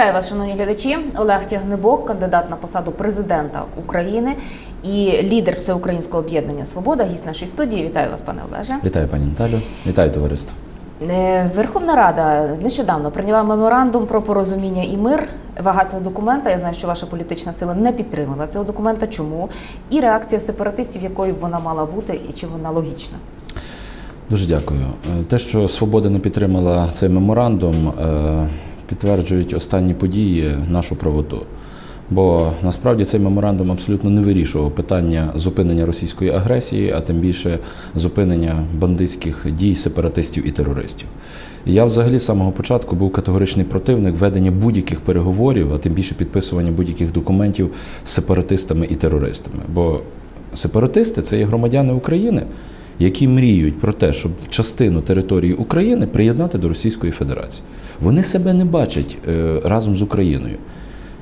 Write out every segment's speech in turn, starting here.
Вітаю вас, шановні глядачі. Олег Тягнебок, кандидат на посаду президента України і лідер всеукраїнського об'єднання Свобода. Гість нашої студії. Вітаю вас, пане Олеже. Вітаю, пані Наталю. Вітаю товариство. Е, Верховна Рада нещодавно прийняла меморандум про порозуміння і мир. Вага цього документа. Я знаю, що ваша політична сила не підтримала цього документа. Чому? І реакція сепаратистів, якою б вона мала бути, і чи вона логічна? Дуже дякую. Е, Те, що Свобода не підтримала цей меморандум, е, підтверджують останні події нашу правоту. Бо насправді цей меморандум абсолютно не вирішував питання зупинення російської агресії, а тим більше зупинення бандитських дій сепаратистів і терористів. Я взагалі з самого початку був категоричний противник ведення будь-яких переговорів, а тим більше підписування будь-яких документів з сепаратистами і терористами. Бо сепаратисти це є громадяни України, які мріють про те, щоб частину території України приєднати до Російської Федерації. Вони себе не бачать е, разом з Україною.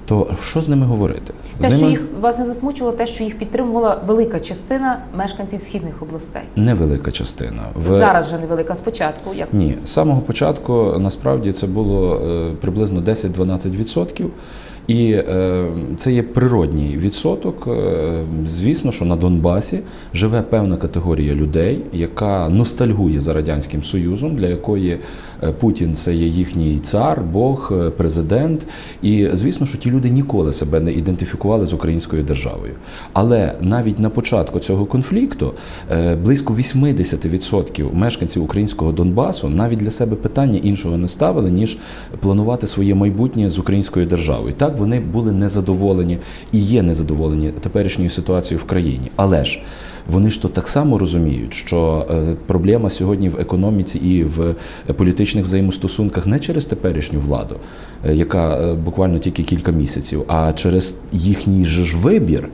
То що з ними говорити? Те, з що їх вас не засмучило, те, що їх підтримувала велика частина мешканців ссхідних областей. невелика частина. В- Зараз вже невелика спочатку. Як Ні, з самого початку насправді це було е, приблизно 10-12%. І е, це є природній відсоток. Е, звісно, що на Донбасі живе певна категорія людей, яка ностальгує за радянським союзом, для якої е, Путін це є їхній цар, Бог, е, президент. І звісно, що ті люди ніколи себе не ідентифікували з українською державою. Але навіть на початку цього конфлікту е, близько 80% мешканців українського Донбасу навіть для себе питання іншого не ставили, ніж планувати своє майбутнє з українською державою. Так вони були незадоволені і є незадоволені теперішньою ситуацією в країні. Але ж вони ж то так само розуміють, що е, проблема сьогодні в економіці і в політичних взаємостосунках не через теперішню владу, е, яка е, буквально тільки кілька місяців, а через їхній же ж вибір.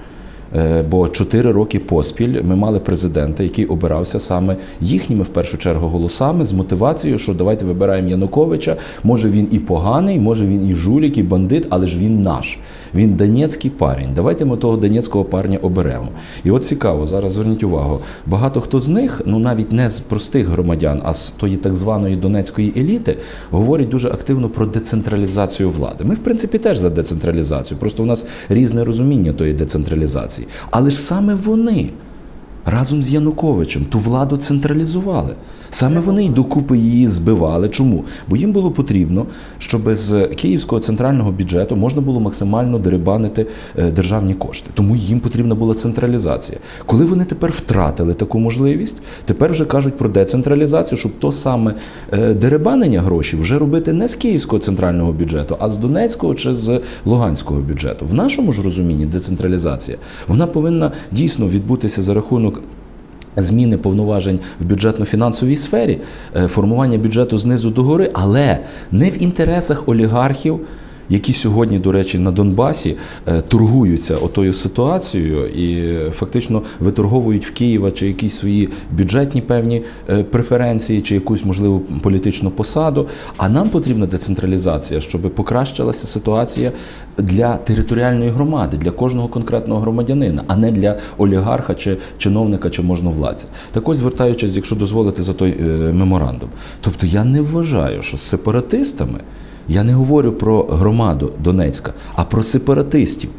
Е, Бо чотири роки поспіль ми мали президента, який обирався саме їхніми в першу чергу голосами з мотивацією, що давайте вибираємо Януковича. Може він і поганий, може він і жулік, і бандит, але ж він наш. Він донецький парень. Давайте ми того донецького парня оберемо. І от цікаво, зараз зверніть увагу. Багато хто з них, ну навіть не з простих громадян, а з тої так званої донецької еліти, говорять дуже активно про децентралізацію влади. Ми, в принципі, теж за децентралізацію. Просто у нас різне розуміння тої децентралізації. Але ж саме вони разом з Януковичем ту владу централізували. Саме вони й докупи її збивали. Чому? Бо їм було потрібно, щоб з київського центрального бюджету можна було максимально дерибанити е, державні кошти. Тому їм потрібна була централізація. Коли вони тепер втратили таку можливість, тепер вже кажуть про децентралізацію, щоб то саме е, дерибанення грошей вже робити не з київського центрального бюджету, а з Донецького чи з Луганського бюджету. В нашому ж розумінні децентралізація вона повинна дійсно відбутися за рахунок. Зміни повноважень в бюджетно-фінансовій сфері, е, формування бюджету знизу до гори, але не в інтересах олігархів, які сьогодні, до речі, на Донбасі е, торгуються отою ситуацією і е, фактично виторговують в Києва чи якісь свої бюджетні певні е, преференції, чи якусь можливу політичну посаду. А нам потрібна децентралізація, щоб покращилася ситуація для територіальної громади, для кожного конкретного громадянина, а не для олігарха чи чиновника чи можновладця. Так ось звертаючись, якщо дозволити за той меморандум. Тобто я не вважаю, що з сепаратистами я не говорю про громаду Донецька, а про сепаратистів.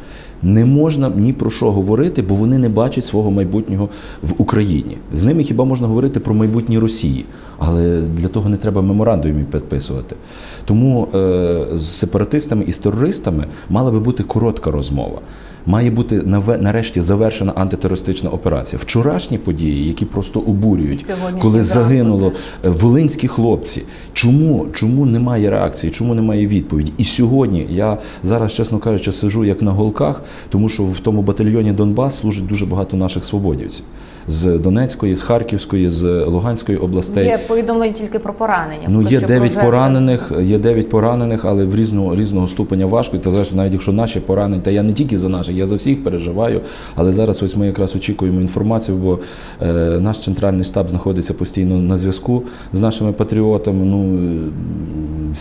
Не можна ні про що говорити, бо вони не бачать свого майбутнього в Україні. З ними хіба можна говорити про майбутнє Росії, але для того не треба меморандумів підписувати. Тому е, з сепаратистами і з терористами мала би бути коротка розмова. Має бути нарешті завершена антитерористична операція. Вчорашні події, які просто обурюють, коли загинуло. Е, волинські хлопці. Чому, чому немає реакції, чому немає відповіді? І сьогодні я зараз, чесно кажучи, сижу як на голках, тому що в тому батальйоні Донбас служить дуже багато наших свободівців з Донецької, з Харківської, з Луганської областей. є повідомлення тільки про поранення? Ну, є що про 9 жертви. поранених, є 9 поранених, але в різного, різного ступеня важко. Та зрештою, навіть якщо наші поранені, та я не тільки за наших, я за всіх переживаю. Але зараз ось ми якраз очікуємо інформацію, бо е, наш центральний штаб знаходиться постійно на зв'язку з нашими патріотами. Ну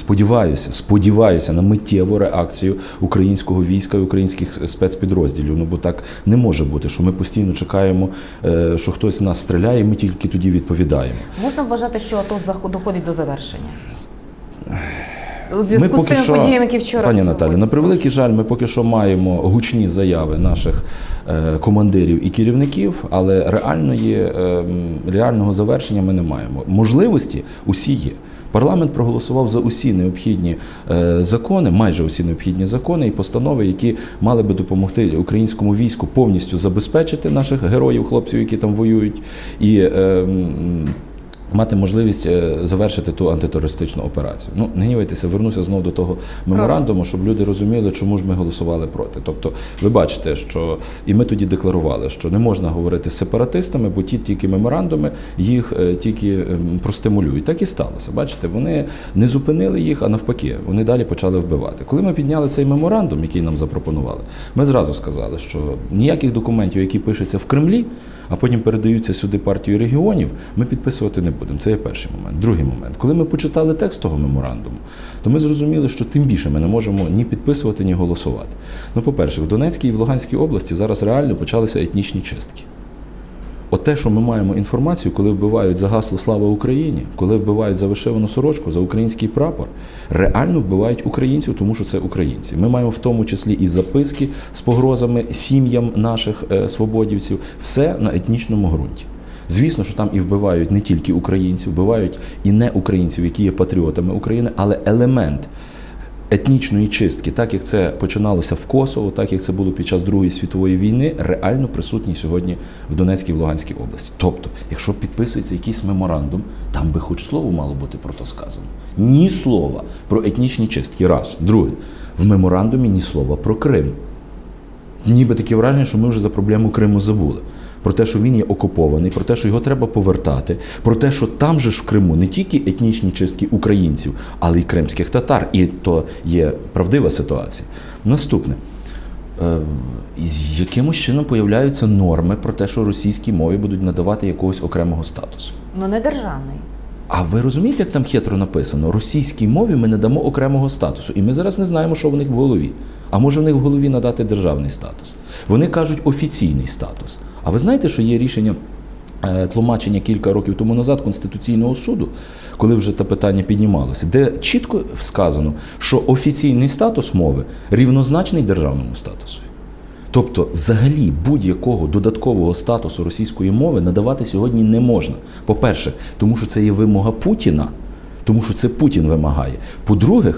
сподіваюся, сподіваюся на миттєву реакцію українського війська і українських спецпідрозділів. Ну бо так не може бути, що ми постійно чекаємо, е, що хтось в нас стріляє, і ми тільки тоді відповідаємо. Можна вважати, що АТО доходить до завершення? У зв'язку з тими подіями, які вчора пані. Наталі, на превеликий жаль, ми поки що маємо гучні заяви наших е, командирів і керівників, але реальної, е, реального завершення ми не маємо. Можливості усі є. Парламент проголосував за усі необхідні е, закони, майже усі необхідні закони і постанови, які мали би допомогти українському війську повністю забезпечити наших героїв, хлопців, які там воюють, і е, м, мати можливість е, завершити ту антитерористичну операцію. Ну, не гнівайтеся, вернуся знову до того меморандуму, щоб люди розуміли, чому ж ми голосували проти. Тобто, ви бачите, що і ми тоді декларували, що не можна говорити з сепаратистами, бо ті тільки меморандуми їх е, тільки ем, простимулюють. Так і сталося. Бачите, вони не зупинили їх, а навпаки, вони далі почали вбивати. Коли ми підняли цей меморандум, який нам запропонували, ми зразу сказали, що ніяких документів, які пишуться в Кремлі, а потім передаються сюди партію регіонів, ми підписувати не будемо. Це є перший момент. Другий момент. Коли ми почитали текст того меморандуму, то ми зрозуміли, що тим більше ми не можемо ні підписувати, ні голосувати. Ну, по-перше, в Донецькій і в Луганській області зараз реально почалися етнічні чистки. От те, що ми маємо інформацію, коли вбивають за гасло Слава Україні, коли вбивають за вишивану сорочку, за український прапор, реально вбивають українців, тому що це українці. Ми маємо в тому числі і записки з погрозами сім'ям наших е, свободівців, все на етнічному ґрунті. Звісно, що там і вбивають не тільки українців, вбивають і не українців, які є патріотами України, але елемент етнічної чистки, так як це починалося в Косово, так як це було під час Другої світової війни, реально присутній сьогодні в Донецькій і в Луганській області. Тобто, якщо підписується якийсь меморандум, там би хоч слово мало бути про то сказано. Ні слова про етнічні чистки. Раз. Друге, в меморандумі ні слова про Крим. Ніби таке враження, що ми вже за проблему Криму забули. Про те, що він є окупований, про те, що його треба повертати, про те, що там же ж в Криму не тільки етнічні чистки українців, але й кримських татар. І то є правдива ситуація. Наступне. Е, з якимось чином появляються норми про те, що російській мові будуть надавати якогось окремого статусу. Ну не державної. А ви розумієте, як там хитро написано? Російській мові ми не дамо окремого статусу. І ми зараз не знаємо, що в них в голові. А може в них в голові надати державний статус. Вони кажуть офіційний статус. А ви знаєте, що є рішення е, тлумачення кілька років тому назад Конституційного суду, коли вже те питання піднімалося, де чітко сказано, що офіційний статус мови рівнозначний державному статусу. Тобто, взагалі будь-якого додаткового статусу російської мови надавати сьогодні не можна. По-перше, тому що це є вимога Путіна, тому що це Путін вимагає. По-друге,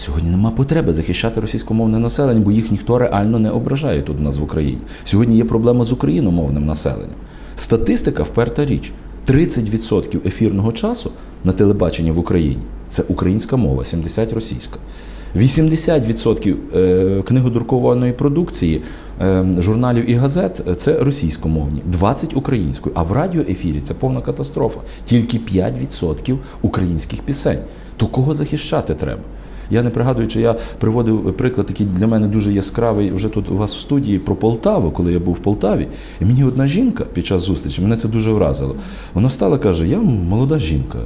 сьогодні нема потреби захищати російськомовне населення, бо їх ніхто реально не ображає тут у нас в Україні. Сьогодні є проблема з україномовним населенням. Статистика вперта річ. 30% ефірного часу на телебаченні в Україні це українська мова, 70% російська. 80% е, книгодрукованої продукції е, журналів і газет це російськомовні, 20% українською. А в радіоефірі це повна катастрофа. Тільки 5% українських пісень. То кого захищати треба? Я не пригадую, чи я приводив приклад, який для мене дуже яскравий вже тут у вас в студії про Полтаву, коли я був в Полтаві. І мені одна жінка під час зустрічі, мене це дуже вразило. Вона встала і каже: Я молода жінка,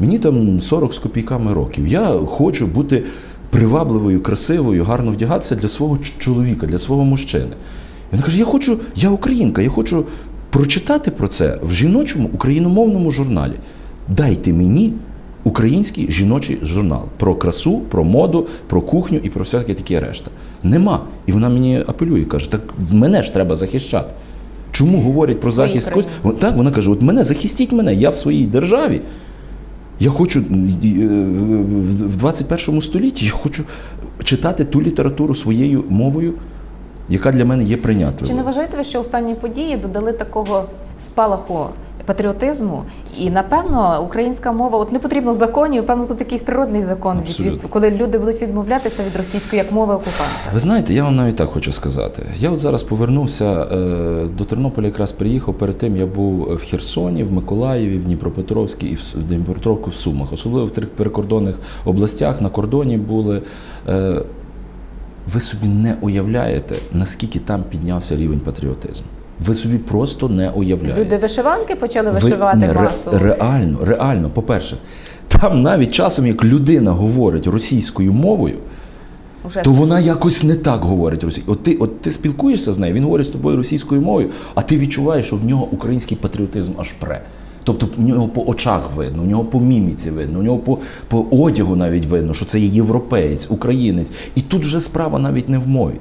мені там 40 з копійками років. Я хочу бути привабливою, красивою, гарно вдягатися для свого чоловіка, для свого мужчини. Він каже: Я хочу, я українка, я хочу прочитати про це в жіночому україномовному журналі. Дайте мені український жіночий журнал про красу, про моду, про кухню і про всяке таке решта. Нема. І вона мені апелює, каже: так мене ж треба захищати. Чому говорять про В своїй захист когось? Так, вона каже: от мене захистіть мене, я в своїй державі. Я хочу е, в 21 столітті, я хочу читати ту літературу своєю мовою, яка для мене є Чи не прийнятливою. вважаєте ви, що останні події додали такого спалаху патріотизму? І напевно українська мова, от не потрібно законів, певно, тут якийсь природний закон, від, від, коли люди будуть відмовлятися від російської як мови окупанта. Ви знаєте, я вам навіть так хочу сказати. Я от зараз повернувся е, до Тернополя, якраз приїхав. Перед тим я був в Херсоні, в Миколаєві, в Дніпропетровській і в С- в в Сумах, особливо в трьох перекордонних областях на кордоні були. Е, ви собі не уявляєте, наскільки там піднявся рівень патріотизму. Ви собі просто не уявляєте. Люди вишиванки почали Ви- вишивати ні, ре- реально, реально, по-перше, там навіть часом, як людина говорить російською мовою, Уже то вона якось не так говорить російською. От ти, от ти спілкуєшся з нею, він говорить з тобою російською мовою, а ти відчуваєш, що в нього український патріотизм аж пре. Тобто в нього по очах видно, в нього по міміці видно, в нього по, по одягу навіть видно, що це є європеєць, українець. І тут вже справа навіть не в мові.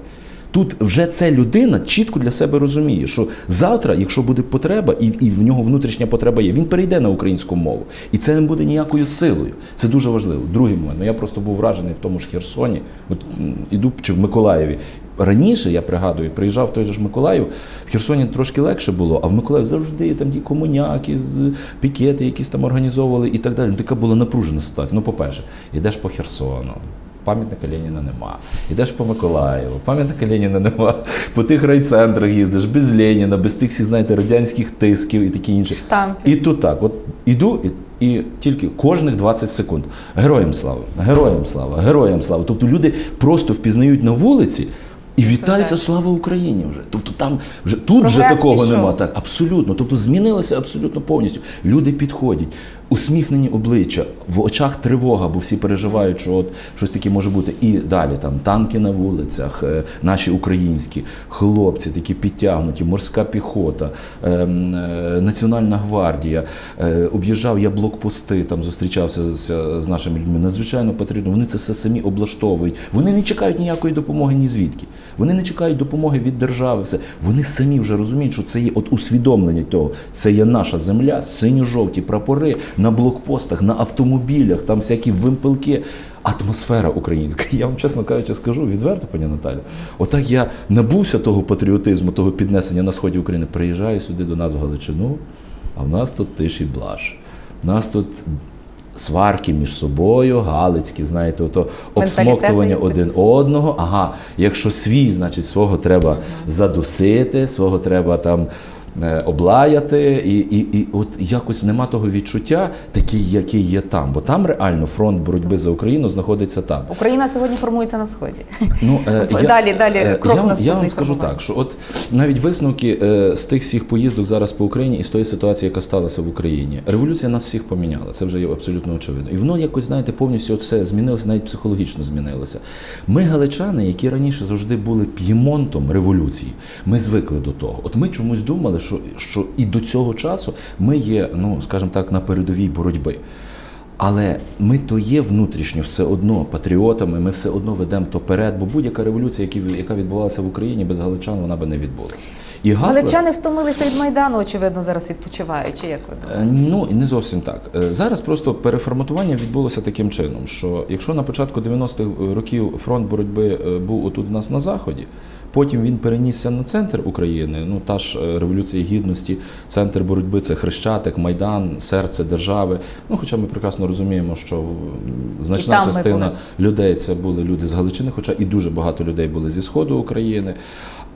Тут вже ця людина чітко для себе розуміє, що завтра, якщо буде потреба, і, і в нього внутрішня потреба є, він перейде на українську мову. І це не буде ніякою силою. Це дуже важливо. Другий момент. Ну, я просто був вражений в тому ж Херсоні, от іду чи в Миколаєві. Раніше я пригадую, приїжджав в той же ж Миколаїв, в Херсоні трошки легше було, а в Миколаїв завжди там ті комуняки, пікети якісь там організовували і так далі. Ну, така була напружена ситуація. Ну, по-перше, йдеш по Херсону. Пам'ятника Леніна нема. Йдеш по Миколаєву, пам'ятника Леніна нема. По тих райцентрах їздиш без Леніна, без тих всіх, знаєте, радянських тисків і такі інші. Штампи. І тут так, от іду, і, і тільки кожних 20 секунд. Героям слава, героям слава, героям слава. Тобто люди просто впізнають на вулиці. І вітаються слава Україні вже. Тобто там вже тут вже такого пішов. нема. Так, абсолютно. Тобто змінилося абсолютно повністю. Люди підходять, усміхнені обличчя, в очах тривога, бо всі переживають, що от щось таке може бути. І далі там танки на вулицях, е, наші українські хлопці, такі підтягнуті, морська піхота, ем, е, Національна гвардія. Е, об'їжджав я блокпости, там зустрічався з, нашими людьми. Надзвичайно потрібно. Вони це все самі облаштовують. Вони не чекають ніякої допомоги ні звідки. Вони не чекають допомоги від держави. Все. Вони самі вже розуміють, що це є от усвідомлення того. Це є наша земля, синьо-жовті прапори на блокпостах, на автомобілях, там всякі вимпелки. Атмосфера українська. Я вам чесно кажучи, скажу відверто, пані Наталі. Отак я набувся того патріотизму, того піднесення на сході України. Приїжджаю сюди до нас в Галичину, а в нас тут тиші блаш. У нас тут сварки між собою, галицькі, знаєте, ото обсмоктування один одного. Ага, якщо свій, значить свого треба задусити, свого треба там. Е, Облаяти, і, і, і от якось нема того відчуття, такий, який є там. Бо там реально фронт боротьби за Україну знаходиться там. Україна сьогодні формується на сході. Ну, е, Далі- далі е, крок я, я вам скажу формування. так, що от навіть висновки е, з тих всіх поїздок зараз по Україні і з тої ситуації, яка сталася в Україні, революція нас всіх поміняла. Це вже є абсолютно очевидно. І воно якось, знаєте, повністю от все змінилося, навіть психологічно змінилося. Ми, галичани, які раніше завжди були п'ємонтом революції, ми звикли до того. От ми чомусь думали, що, що і до цього часу ми є, ну скажімо так, на передовій боротьби. Але ми то є внутрішньо все одно патріотами, ми все одно ведемо то перед, бо будь-яка революція, яка відбувалася в Україні без галичан, вона би не відбулася. І гасла, Галичани втомилися від Майдану, очевидно, зараз відпочивають. Чи як ви думаєте? Е, Ну не зовсім так. Е, Зараз просто переформатування відбулося таким чином, що якщо на початку 90-х років фронт боротьби е, був отут у нас на заході, потім він перенісся на центр України. Ну та ж революція гідності, центр боротьби це Хрещатик, Майдан, серце держави. Ну, хоча ми прекрасно розуміємо, що значна частина людей це були люди з Галичини, хоча і дуже багато людей були зі сходу України.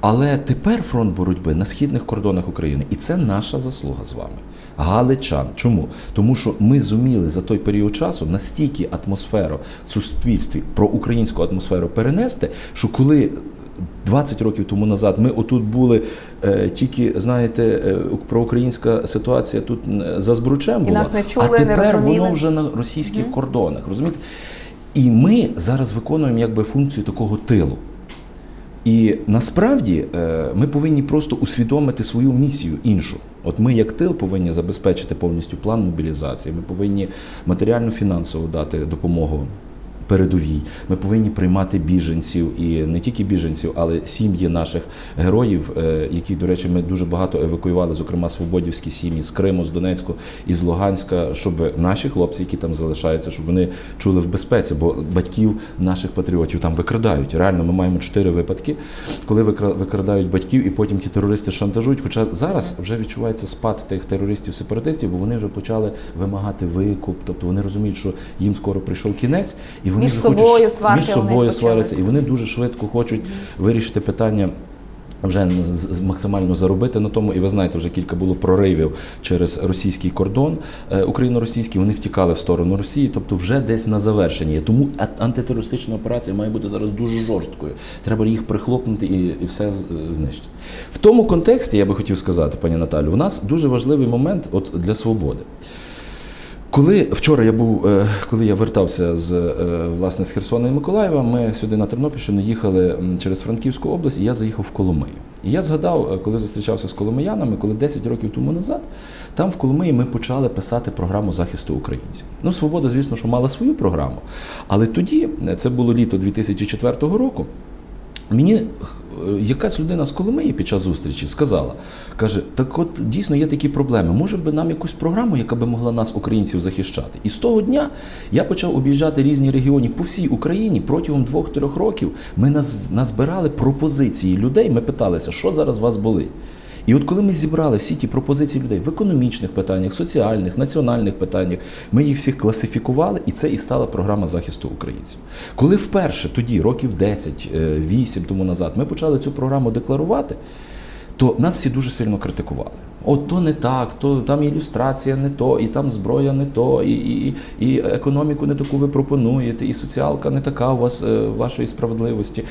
Але тепер фронт боротьби на східних кордонах України, і це наша заслуга з вами. Галичан. Чому? Тому що ми зуміли за той період часу настільки атмосферу в суспільстві про українську атмосферу перенести, що коли 20 років тому назад ми отут були е, тільки, знаєте, е, проукраїнська ситуація тут за збручем була, нас не чули, а не тепер розуміли. воно вже на російських кордонах. Розумієте? І ми зараз виконуємо якби функцію такого тилу. І насправді е, ми повинні просто усвідомити свою місію іншу. От ми, як тил, повинні забезпечити повністю план мобілізації. Ми повинні матеріально-фінансово дати допомогу передовій. Ми повинні приймати біженців і не тільки біженців, але сім'ї наших героїв, е, які, до речі, ми дуже багато евакуювали, зокрема свободівські сім'ї з Криму, з Донецьку і з Луганська, щоб наші хлопці, які там залишаються, щоб вони чули в безпеці, бо батьків наших патріотів там викрадають. Реально, ми маємо чотири випадки, коли викра- викрадають батьків, і потім ті терористи шантажують. Хоча зараз вже відчувається спад тих терористів-сепаратистів, бо вони вже почали вимагати викуп, тобто вони розуміють, що їм скоро прийшов кінець, і вони Між собою сварки між собою сваряться, і вони дуже швидко хочуть вирішити питання. Вже максимально заробити на тому, і ви знаєте, вже кілька було проривів через російський кордон е, україно-російський. Вони втікали в сторону Росії, тобто вже десь на завершенні. Тому антитерористична операція має бути зараз дуже жорсткою. Треба їх прихлопнути і, і все знищити. В тому контексті я би хотів сказати, пані Наталю, у нас дуже важливий момент от для свободи. Коли вчора я був, е, коли я вертався з е, власне з Херсона і Миколаєва, ми сюди на Тернопільщину їхали через Франківську область, і я заїхав в Коломию. І я згадав, е, коли зустрічався з коломиянами, коли 10 років тому назад, там в Коломиї ми почали писати програму захисту українців. Ну, свобода, звісно, що мала свою програму. Але тоді, це було літо 2004 року. Мені е, якась людина з Коломиї під час зустрічі сказала, каже: так от дійсно є такі проблеми. Може би нам якусь програму, яка би могла нас, українців, захищати? І з того дня я почав об'їжджати різні регіони по всій Україні протягом двох-трьох років. Ми наз- назбирали пропозиції людей. Ми питалися, що зараз вас болить. І от коли ми зібрали всі ті пропозиції людей в економічних питаннях, соціальних, національних питаннях, ми їх всіх класифікували, і це і стала програма захисту українців. Коли вперше тоді, років 10, е, 8 тому назад, ми почали цю програму декларувати, то нас всі дуже сильно критикували. От то не так, то там ілюстрація не то, і там зброя не то, і, і, і і економіку не таку ви пропонуєте, і соціалка не така у вас е, вашої справедливості.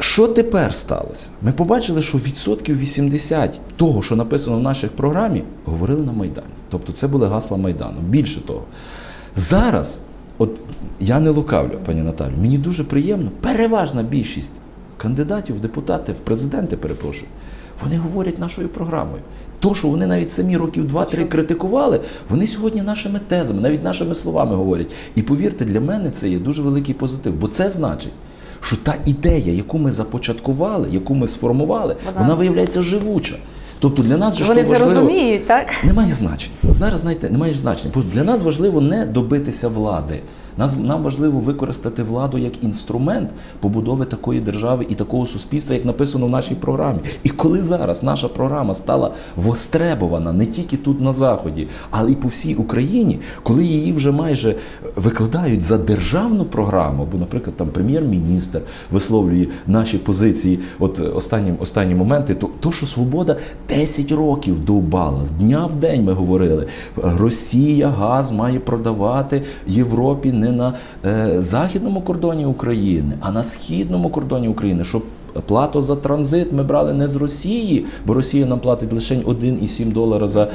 Що тепер сталося? Ми побачили, що відсотків 80 того, що написано в нашій програмі, говорили на Майдані. Тобто це були гасла Майдану. Більше того, зараз, от я не лукавлю, пані Наталю, мені дуже приємно, переважна більшість кандидатів в депутати, в президенти, перепрошую, вони говорять нашою програмою. То, що вони навіть самі років 2-3 критикували, вони сьогодні нашими тезами, навіть нашими словами говорять. І повірте, для мене це є дуже великий позитив, бо це значить, що та ідея, яку ми започаткували, яку ми сформували, Вона- вона виявляється живуча. Тобто для нас же Вони це важливо, розуміють, так? немає значення. Зараз знаєте, немає значення. Бо для нас важливо не добитися влади. Нас нам важливо використати владу як інструмент побудови такої держави і такого суспільства, як написано в нашій програмі. І коли зараз наша програма стала востребована не тільки тут на заході, але й по всій Україні, коли її вже майже викладають за державну програму, бо, наприклад, там прем'єр-міністр висловлює наші позиції, от е, останні, останні моменти, то, то що свобода 10 років довбала з дня в день. Ми говорили, Росія газ має продавати Європі не на е, західному кордоні України, а на східному кордоні України, щоб Плату за транзит ми брали не з Росії, бо Росія нам платить лише 1,7 долара за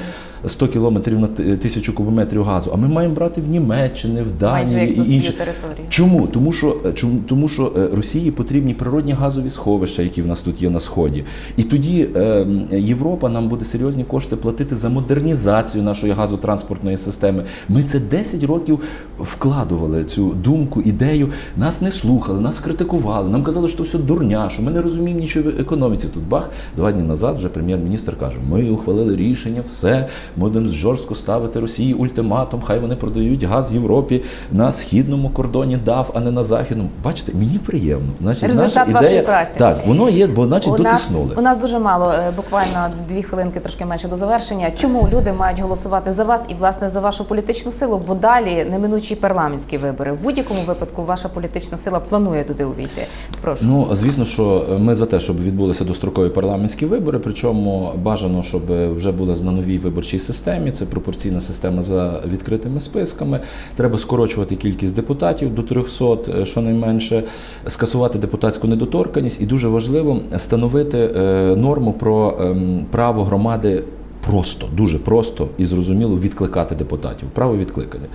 100 кілометрів на тисячу кубометрів газу. А ми маємо брати в Німеччині, в Майже Данії як і інші. територію. Чому? Тому що, е, чому? Тому що е, Росії потрібні природні газові сховища, які в нас тут є на сході. І тоді е, Європа нам буде серйозні кошти платити за модернізацію нашої газотранспортної системи. Ми це 10 років вкладували цю думку, ідею. Нас не слухали, нас критикували. Нам казали, що все дурня, що ми не розуміємо нічого в економіці. Тут бах, два дні назад вже прем'єр-міністр каже: ми ухвалили рішення, все, будемо жорстко ставити Росії ультиматум. Хай вони продають газ Європі на східному кордоні дав, а не на західному. Бачите, мені приємно. Значить, Результат наша вашої праці. так, воно є, бо значить у, нас, дотиснули. у нас дуже мало, е, буквально дві хвилинки, трошки менше до завершення. Чому люди мають голосувати за вас і власне за вашу політичну силу? Бо далі неминучі парламентські вибори. В будь-якому випадку ваша політична сила планує туди увійти. Прошу. Ну, звісно, що ми за те, щоб відбулися дострокові парламентські вибори. Причому бажано, щоб вже були на новій виборчій системі. Це пропорційна система за відкритими списками. Треба скорочувати кількість депутатів до 300, е, щонайменше, скасувати депутатську недоторканність, і дуже важливо встановити е, норму про ем, право громади. Просто, дуже просто і зрозуміло відкликати депутатів. Право відкликання.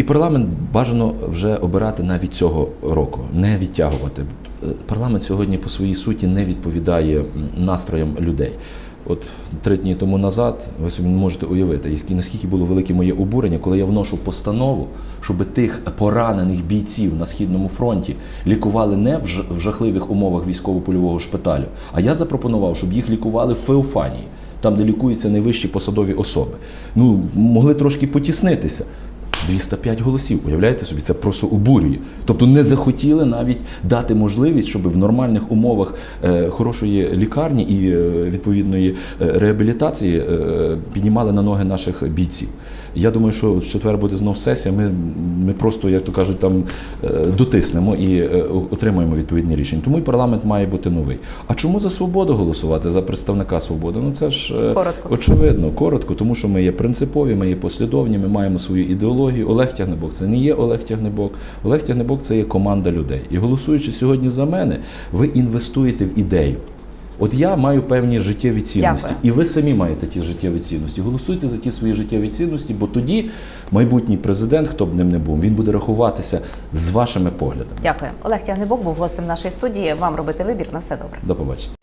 І парламент бажано вже обирати навіть цього року, не відтягувати. Парламент сьогодні по своїй суті не відповідає настроям людей. От три дні тому назад ви собі не можете уявити, наскільки було велике моє обурення, коли я вношу постанову, щоб тих поранених бійців на східному фронті лікували не в жахливих умовах військово-польового шпиталю, а я запропонував, щоб їх лікували в Феофанії, там, де лікуються найвищі посадові особи. Ну могли трошки потіснитися. 205 голосів. Уявляєте собі, це просто обурює. Тобто не захотіли навіть дати можливість, щоб в нормальних умовах е, хорошої лікарні і е, відповідної е, реабілітації піднімали на ноги наших бійців. Я думаю, що в четвер буде знов сесія. Ми, ми просто, як то кажуть, там е, дотиснемо і е, отримаємо відповідні рішення. Тому і парламент має бути новий. А чому за свободу голосувати за представника свободи? Ну це ж е, Коротко. Очевидно, коротко, тому що ми є принципові, ми є послідовні, ми маємо свою ідеологію. Олег Тягнебок це не є Олег Тягнебок. Олег Тягнебок це є команда людей. І голосуючи сьогодні за мене, ви інвестуєте в ідею. От я маю певні життєві цінності, Дякую. і ви самі маєте ті життєві цінності. Голосуйте за ті свої життєві цінності, бо тоді майбутній президент, хто б ним не був, він буде рахуватися з вашими поглядами. Дякую. Олег Тягнебок був гостем нашої студії. Вам робити вибір. На все добре. До побачення.